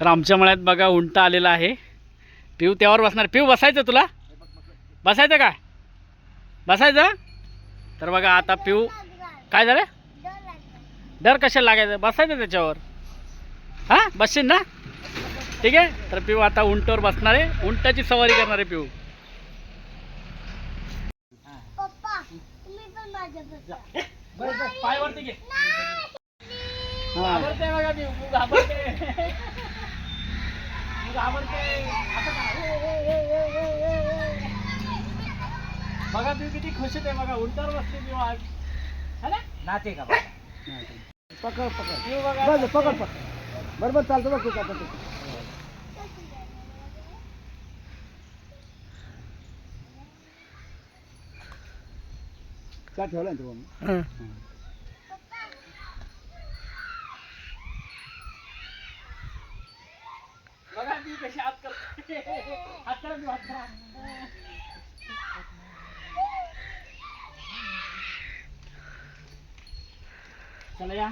तर आमच्या मळ्यात बघा उंट आलेला आहे. पिऊ त्यावर बसणार. पिऊ बसायचं तुला? बसायचं का? बसायचं? तर बघा आता पिऊ. काय झालं? डर कशाला लागायचं? बसायचं त्याच्यावर. हां? बसशील ना? ठीक आहे? तर पिऊ आता उंटवर बसणार आहे. उंटाची सवारी करणार आहे पिऊ. पप्पा तुम्ही पण माझ्याबरोबर बस. बस पायवरती घे. बघा ए, ए, ए. बघा पिऊ किती खुश आहे बघा. उंटावर बसते पिऊ आज. है ना? नाते का पकड पकड. बघा बस पकड पकड. बरोबर चालतं बघ तू आता तू का ठेवला ना तू मग? हं. बघा पिऊ कशी हात करते? हात करा तू हात करा चला या.